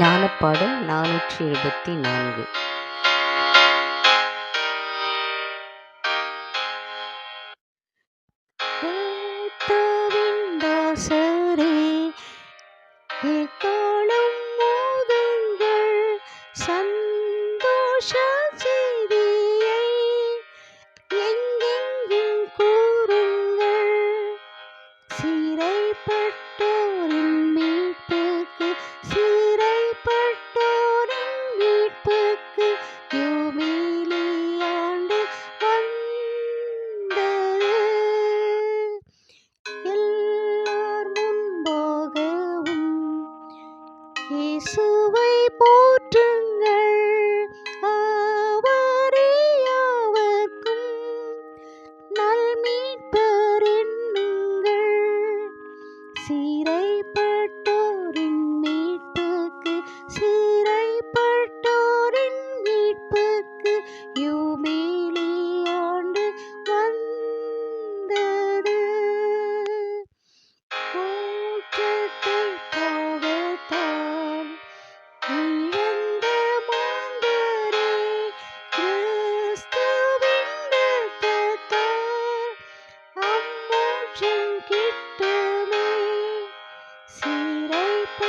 ஞானப்பாடம் நானூற்றி எழுபத்தி நான்கு கர்த்தாவின் எக்காலம் மோதுங்கள் சந்தோஷ செய்தியை எங்கெங்கும் கூறுங்கள். சிறைப்பட்டோரின் இயேசுவை போற்றுங்கள். அவரே யாவர்க்கும் நல்மீட்பர் என்னுங்கள். சீரை மற்றும் கிட்டுமே சிறைப்பட்டோரே